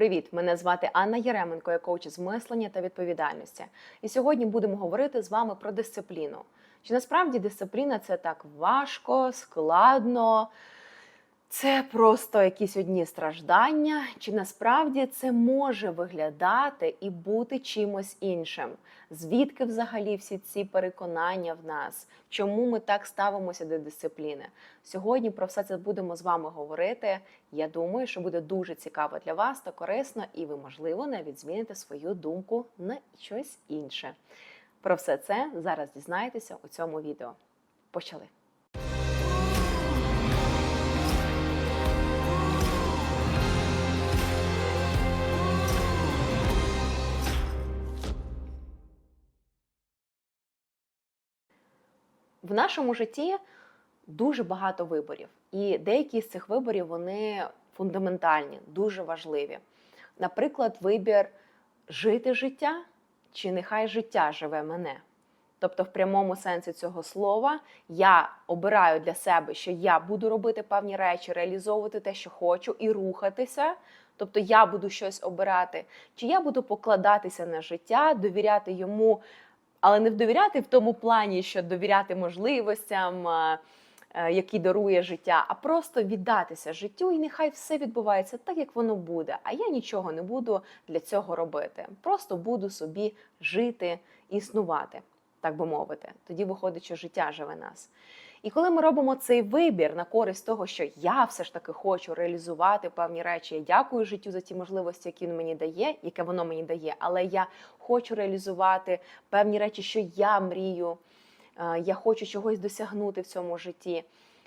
Привіт! Мене звати Анна Єременко, я коуч з мислення та відповідальності. І сьогодні будемо говорити з вами про дисципліну. Чи насправді дисципліна це так важко, складно? Це просто якісь одні страждання, чи насправді це може виглядати і бути чимось іншим? Звідки взагалі всі ці переконання в нас? Чому ми так ставимося до дисципліни? Сьогодні про все це будемо з вами говорити. Я думаю, що буде дуже цікаво для вас та корисно, і ви, можливо, навіть зміните свою думку на щось інше. Про все це зараз дізнаєтеся у цьому відео. Почали! В нашому житті дуже багато виборів, і деякі з цих виборів вони фундаментальні, дуже важливі. Наприклад, вибір жити життя чи нехай життя живе мене. Тобто, в прямому сенсі цього слова я обираю для себе, що я буду робити певні речі, реалізовувати те, що хочу, і рухатися. Тобто я буду щось обирати, чи я буду покладатися на життя, довіряти йому, але не довіряти в тому плані, що довіряти можливостям, е, е, які дарує життя, а просто віддатися життю, і нехай все відбувається так, як воно буде. А я нічого не буду для цього робити. Просто буду собі жити, існувати, так би мовити. Тоді виходить, що життя живе нас. І коли ми робимо цей вибір на користь того, що я все ж таки хочу реалізувати певні речі, я дякую життю за ті можливості, які він мені дає, яке воно мені дає, але я хочу реалізувати певні речі, що я мрію, е, я хочу чогось досягнути в цьому житті,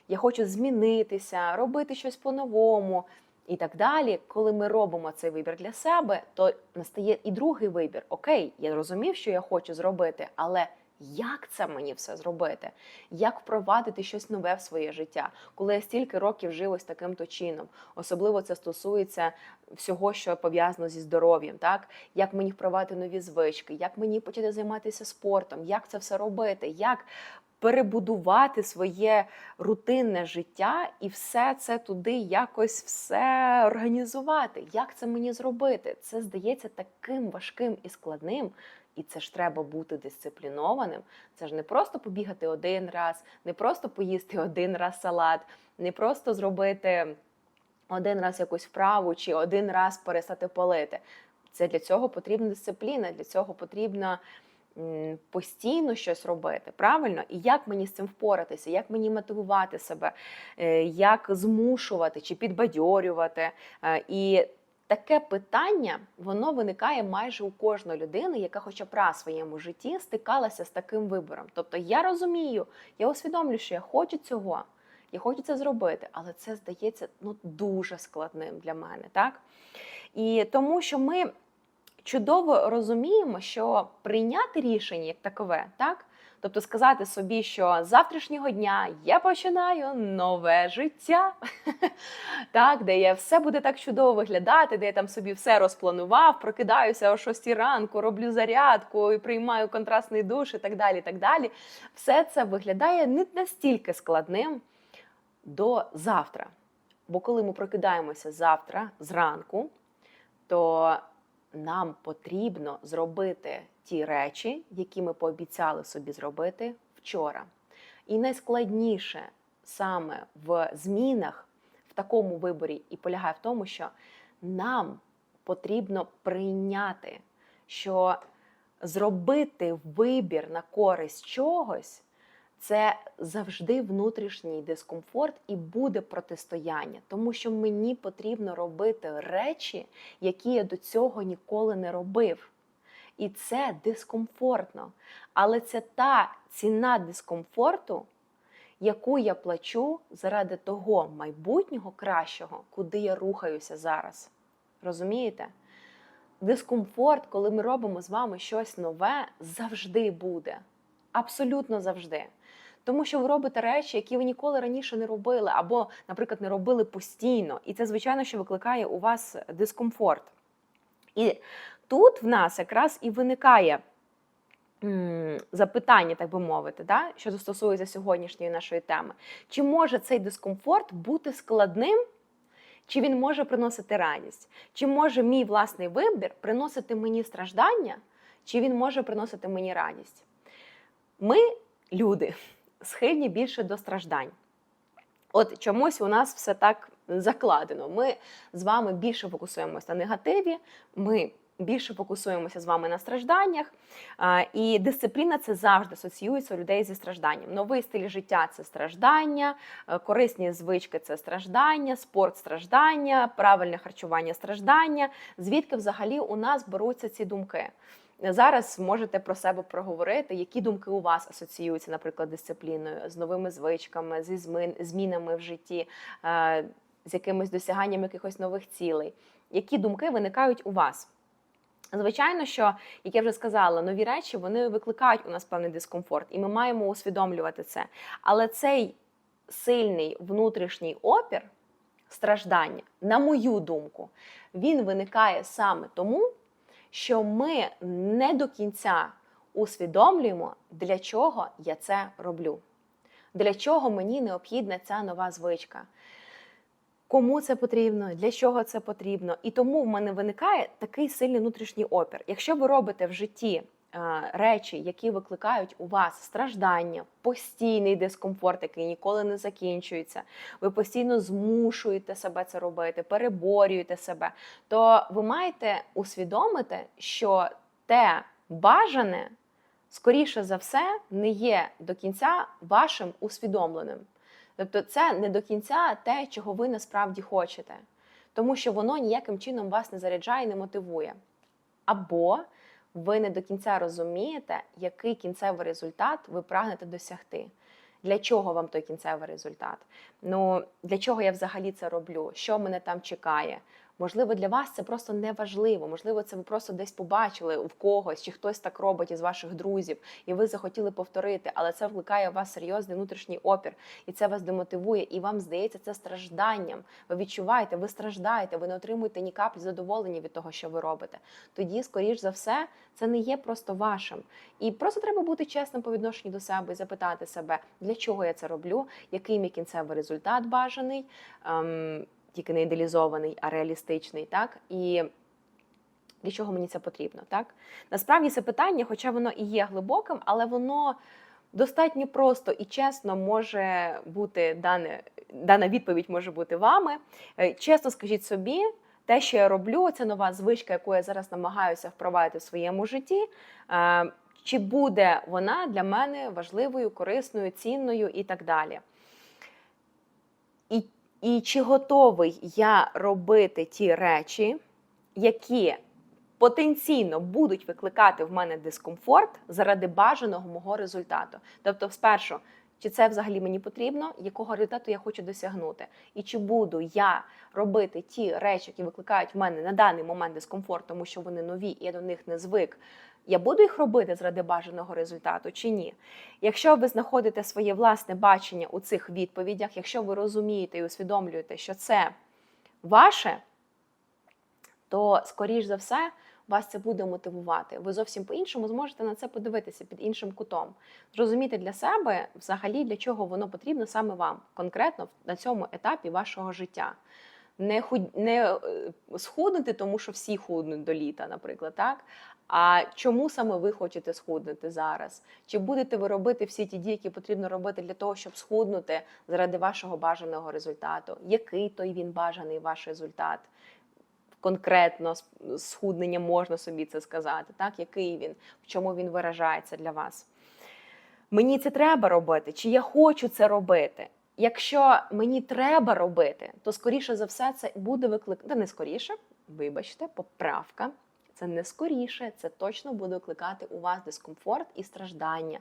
я хочу змінитися, робити щось по-новому. І так далі, коли ми робимо цей вибір для себе, то настає і другий вибір. Окей, я розумів, що я хочу зробити, але як це мені все зробити? Як впровадити щось нове в своє життя, коли я стільки років жив ось таким то чином? Особливо це стосується всього, що пов'язано зі здоров'ям, так як мені впровадити нові звички, як мені почати займатися спортом, як це все робити, як перебудувати своє рутинне життя і все це туди якось все організувати. Як це мені зробити? Це здається таким важким і складним. І це ж треба бути дисциплінованим. Це ж не просто побігати один раз, не просто поїсти один раз салат, не просто зробити один раз якусь вправу чи один раз перестати палити. Це для цього потрібна дисципліна, для цього потрібно постійно щось робити. Правильно? І як мені з цим впоратися, як мені мотивувати себе, е, як змушувати чи підбадьорювати. Е, І Таке питання воно виникає майже у кожної людини, яка хоча б раз в своєму житті стикалася з таким вибором. Тобто я розумію, я усвідомлюю, що я хочу цього, я хочу це зробити, але це здається ну, дуже складним для мене. так? І тому що ми чудово розуміємо, що прийняти рішення як такове, так? Тобто сказати собі, що з завтрашнього дня я починаю нове життя, так, де я все буде так чудово виглядати, де я там собі все розпланував, прокидаюся о 6 ранку, роблю зарядку і приймаю контрастний душ і так далі. так далі. Все це виглядає не настільки складним до завтра. Бо коли ми прокидаємося завтра зранку, то нам потрібно зробити ті речі, які ми пообіцяли собі зробити вчора. І найскладніше саме в змінах в такому виборі і полягає в тому, що нам потрібно прийняти, що зробити вибір на користь чогось. Це завжди внутрішній дискомфорт і буде протистояння, тому що мені потрібно робити речі, які я до цього ніколи не робив. І це дискомфортно. Але це та ціна дискомфорту, яку я плачу заради того майбутнього кращого, куди я рухаюся зараз. Розумієте? Дискомфорт, коли ми робимо з вами щось нове, завжди буде. Абсолютно завжди. Тому що ви робите речі, які ви ніколи раніше не робили, або, наприклад, не робили постійно. І це, звичайно, що викликає у вас дискомфорт. І тут в нас якраз і виникає запитання, так би мовити, да, що стосується сьогоднішньої нашої теми. Чи може цей дискомфорт бути складним, Чи він може приносити радість? Чи може мій власний вибір приносити мені страждання, чи він може приносити мені радість? Ми, люди, схильні більше до страждань. От чомусь у нас все так закладено. Ми з вами більше фокусуємося на негативі, ми більше фокусуємося з вами на стражданнях. І дисципліна це завжди асоціюється у людей зі стражданням. Новий стиль життя це страждання, е, корисні звички це страждання, спорт страждання, правильне харчування страждання. Звідки взагалі у нас беруться ці думки? Зараз можете про себе проговорити, які думки у вас асоціюються, наприклад, дисципліною, з новими звичками, зі змін- змінами в житті, е, з якимось досяганням якихось нових цілей. Які думки виникають у вас? Звичайно, що, як я вже сказала, нові речі вони викликають у нас певний дискомфорт, і ми маємо усвідомлювати це. Але цей сильний внутрішній опір, страждання, на мою думку, він виникає саме тому, що ми не до кінця усвідомлюємо, для чого я це роблю, для чого мені необхідна ця нова звичка. Кому це потрібно, для чого це потрібно, і тому в мене виникає такий сильний внутрішній опір. Якщо ви робите в житті речі, які викликають у вас страждання, постійний дискомфорт, який ніколи не закінчується, ви постійно змушуєте себе це робити, переборюєте себе, то ви маєте усвідомити, що те бажане, скоріше за все, не є до кінця вашим усвідомленим. Тобто, це не до кінця те, чого ви насправді хочете, тому що воно ніяким чином вас не заряджає і не мотивує. Або ви не до кінця розумієте, який кінцевий результат ви прагнете досягти. Для чого вам той кінцевий результат? Ну для чого я взагалі це роблю? Що мене там чекає? Можливо, для вас це просто не важливо. Можливо, це ви просто десь побачили в когось, чи хтось так робить із ваших друзів, і ви захотіли повторити, але це викликає у вас серйозний внутрішній опір, і це вас демотивує, і вам здається це стражданням. Ви відчуваєте, ви страждаєте, ви не отримуєте ні каплі задоволення від того, що ви робите. Тоді, скоріш за все, це не є просто вашим. І просто треба бути чесним по відношенню до себе і запитати себе, для чого я це роблю, який мій кінцевий результат бажаний. Ем, тільки не ідеалізований, а реалістичний, так і для чого мені це потрібно, так насправді це питання, хоча воно і є глибоким, але воно достатньо просто і чесно може бути дане, дана відповідь може бути вами. Е, Чесно скажіть собі. Те, що я роблю, це нова звичка, яку я зараз намагаюся впровадити в своєму житті. Е, Чи буде вона для мене важливою, корисною, цінною і так далі. І і чи готовий я робити ті речі, які потенційно будуть викликати в мене дискомфорт заради бажаного мого результату? Тобто, спершу, чи це взагалі мені потрібно, якого результату я хочу досягнути? І чи буду я робити ті речі, які викликають в мене на даний момент дискомфорт, тому що вони нові, і я до них не звик. Я буду їх робити заради бажаного результату чи ні? Якщо ви знаходите своє власне бачення у цих відповідях, якщо ви розумієте і усвідомлюєте, що це ваше, то, скоріш за все, вас це буде мотивувати. Ви зовсім по-іншому зможете на це подивитися під іншим кутом. Зрозуміти для себе взагалі, для чого воно потрібно саме вам, конкретно на цьому етапі вашого життя. Не худ... не схуднути, тому що всі худнуть до літа, наприклад, так. А чому саме ви хочете схуднути зараз? Чи будете ви робити всі ті дії, які потрібно робити для того, щоб схуднути заради вашого бажаного результату? Який той він бажаний ваш результат? Конкретно схуднення можна собі це сказати, так? Який він, в чому він виражається для вас? Мені це треба робити, чи я хочу це робити? Якщо мені треба робити, то скоріше за все це буде викликати. Та не скоріше, вибачте, поправка. Це не скоріше, це точно буде викликати у вас дискомфорт і страждання.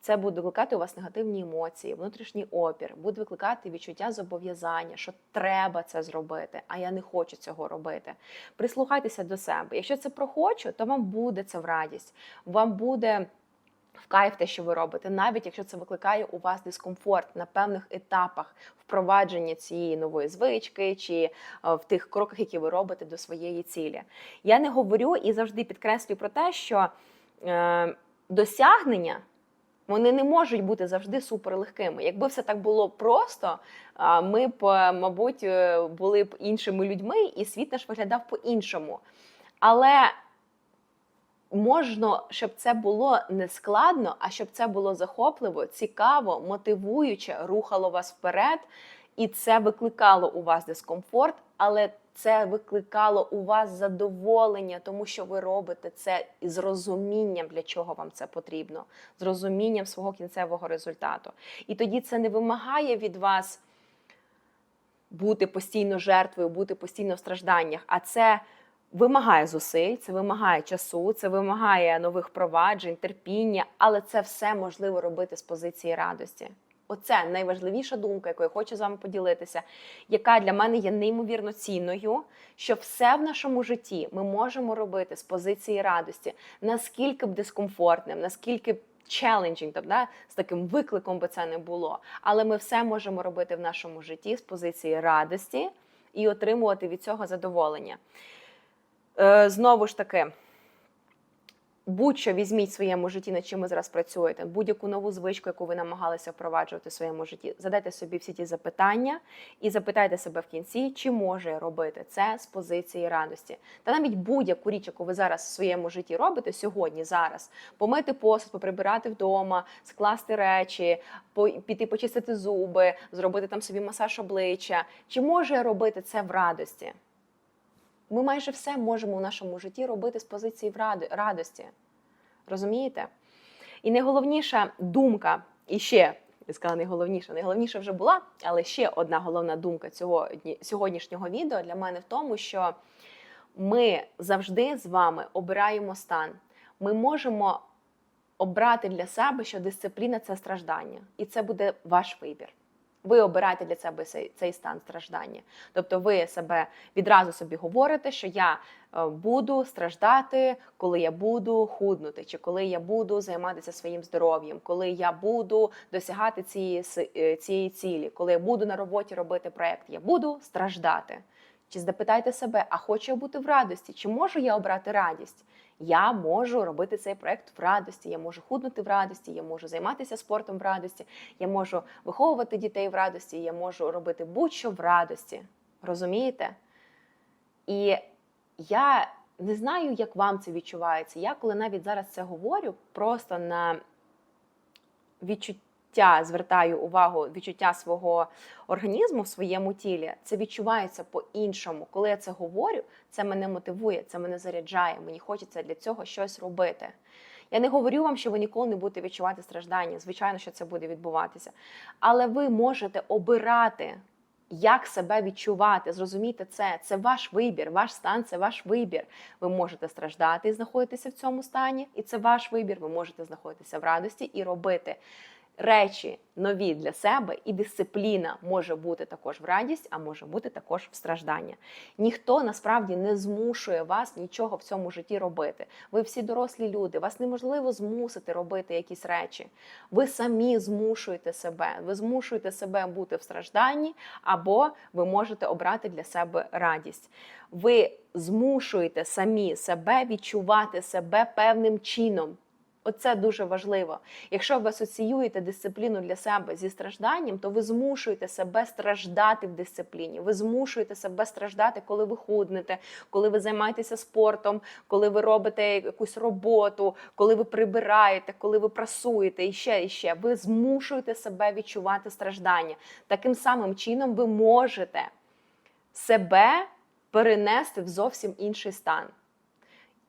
Це буде викликати у вас негативні емоції, внутрішній опір, буде викликати відчуття зобов'язання, що треба це зробити, а я не хочу цього робити. Прислухайтеся до себе. Якщо це про хочу, то вам буде це в радість, вам буде. В кайф те, що ви робите, навіть якщо це викликає у вас дискомфорт на певних етапах впровадження цієї нової звички, чи в тих кроках, які ви робите до своєї цілі. Я не говорю і завжди підкреслюю про те, що е, досягнення Вони не можуть бути завжди суперлегкими. Якби все так було просто, ми б, е, мабуть, е, були б іншими людьми, і світ наш виглядав по-іншому. Але можна, щоб це було не складно, а щоб це було захопливо, цікаво, мотивуюче, рухало вас вперед, і це викликало у вас дискомфорт, але це викликало у вас задоволення, тому що ви робите це із розумінням, для чого вам це потрібно, з розумінням свого кінцевого результату. І тоді це не вимагає від вас бути постійно жертвою, бути постійно в стражданнях, а це вимагає зусиль, це вимагає часу, це вимагає нових проваджень, терпіння, але це все можливо робити з позиції радості. Оце найважливіша думка, яку я хочу з вами поділитися, яка для мене є неймовірно цінною, що все в нашому житті ми можемо робити з позиції радості, наскільки б дискомфортним, наскільки б challenging, тобто, з таким викликом би це не було. Але ми все можемо робити в нашому житті з позиції радості і отримувати від цього задоволення. Е, знову ж таки, будь-що візьміть в своєму житті, над чим ви зараз працюєте, будь-яку нову звичку, яку ви намагалися впроваджувати в своєму житті, задайте собі всі ті запитання і запитайте себе в кінці, чи може я робити це з позиції радості. Та навіть будь-яку річ, яку ви зараз в своєму житті робите сьогодні, зараз помити посуд, поприбирати вдома, скласти речі, піти почистити зуби, зробити там собі масаж обличчя. Чи може я робити це в радості? Ми майже все можемо в нашому житті робити з позиції в радості. Розумієте? І найголовніша думка, і ще я сказала найголовніша, найголовніша вже була, але ще одна головна думка цього дні- сьогоднішнього відео для мене в тому, що ми завжди з вами обираємо стан. Ми можемо обрати для себе, що дисципліна це страждання, і це буде ваш вибір. Ви обираєте для себе цей, стан страждання. Тобто ви себе відразу собі говорите, що я е, буду страждати, коли я буду худнути, чи коли я буду займатися своїм здоров'ям, коли я буду досягати цієї, е, цієї цілі, коли я буду на роботі робити проєкт, я буду страждати. Чи запитайте себе, а хочу я бути в радості? Чи можу я обрати радість? Я можу робити цей проект в радості, я можу худнути в радості, я можу займатися спортом в радості, я можу виховувати дітей в радості, я можу робити будь-що в радості. Розумієте? І я не знаю, як вам це відчувається. Я коли навіть зараз це говорю, просто на відчуття звертаю увагу, відчуття свого організму в своєму тілі, це відчувається по-іншому. Коли я це говорю, це мене мотивує, це мене заряджає. Мені хочеться для цього щось робити. Я не говорю вам, що ви ніколи не будете відчувати страждання. Звичайно, що це буде відбуватися. Але ви можете обирати, як себе відчувати. Зрозумійте це. Це ваш вибір, ваш стан це ваш вибір. Ви можете страждати і знаходитися в цьому стані, і це ваш вибір. Ви можете знаходитися в радості і робити речі нові для себе, і дисципліна може бути також в радість, а може бути також в страждання. Ніхто насправді не змушує вас нічого в цьому житті робити. Ви всі дорослі люди, вас неможливо змусити робити якісь речі. Ви самі змушуєте себе, ви змушуєте себе бути в стражданні, або ви можете обрати для себе радість. Ви змушуєте самі себе відчувати себе певним чином. Оце дуже важливо. Якщо ви асоціюєте дисципліну для себе зі стражданням, то ви змушуєте себе страждати в дисципліні. Ви змушуєте себе страждати, коли ви худнете, коли ви займаєтеся спортом, коли ви робите якусь роботу, коли ви прибираєте, коли ви прасуєте і ще і ще. Ви змушуєте себе відчувати страждання. Таким самим чином ви можете себе перенести в зовсім інший стан.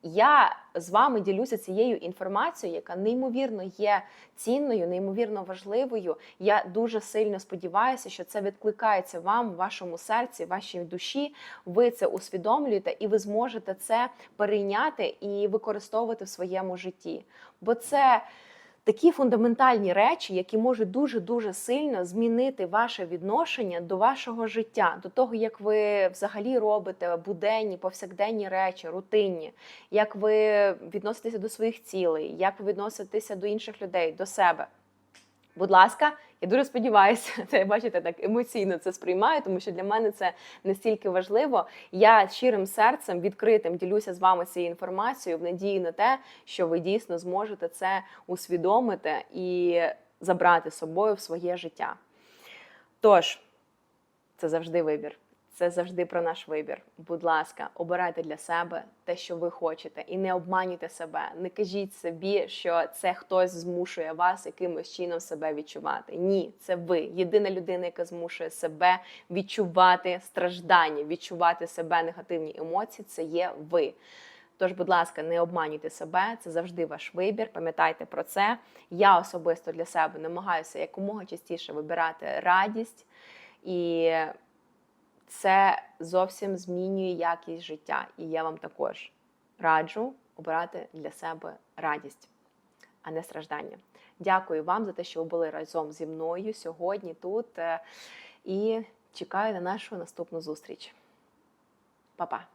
Я з вами ділюся цією інформацією, яка неймовірно є цінною, неймовірно важливою. Я дуже сильно сподіваюся, що це відкликається вам в вашому серці, в вашій душі. Ви це усвідомлюєте, і ви зможете це перейняти і використовувати в своєму житті. Бо це такі фундаментальні речі, які можуть дуже дуже сильно змінити ваше відношення до вашого життя, до того, як ви взагалі робите буденні, повсякденні речі, рутинні, як ви відноситеся до своїх цілей, як ви відноситеся до інших людей, до себе. Будь ласка, Я дуже сподіваюся, це бачите, так емоційно це сприймаю, тому що для мене це настільки важливо. Я щирим серцем відкритим ділюся з вами цією інформацією в надії на те, що ви дійсно зможете це усвідомити і забрати з собою в своє життя. Тож, це завжди вибір. Це завжди про наш вибір. Будь ласка, обирайте для себе те, що ви хочете, і не обманюйте себе. Не кажіть собі, що це хтось змушує вас якимось чином себе відчувати. Ні, це ви. Єдина людина, яка змушує себе відчувати страждання, відчувати себе негативні емоції. Це є ви. Тож, будь ласка, не обманюйте себе, це завжди ваш вибір. Пам'ятайте про це. Я особисто для себе намагаюся якомога частіше вибирати радість і це зовсім змінює якість життя. І я вам також раджу обирати для себе радість, а не страждання. Дякую вам за те, що ви були разом зі мною сьогодні тут. е, І чекаю на нашу наступну зустріч. Па-па!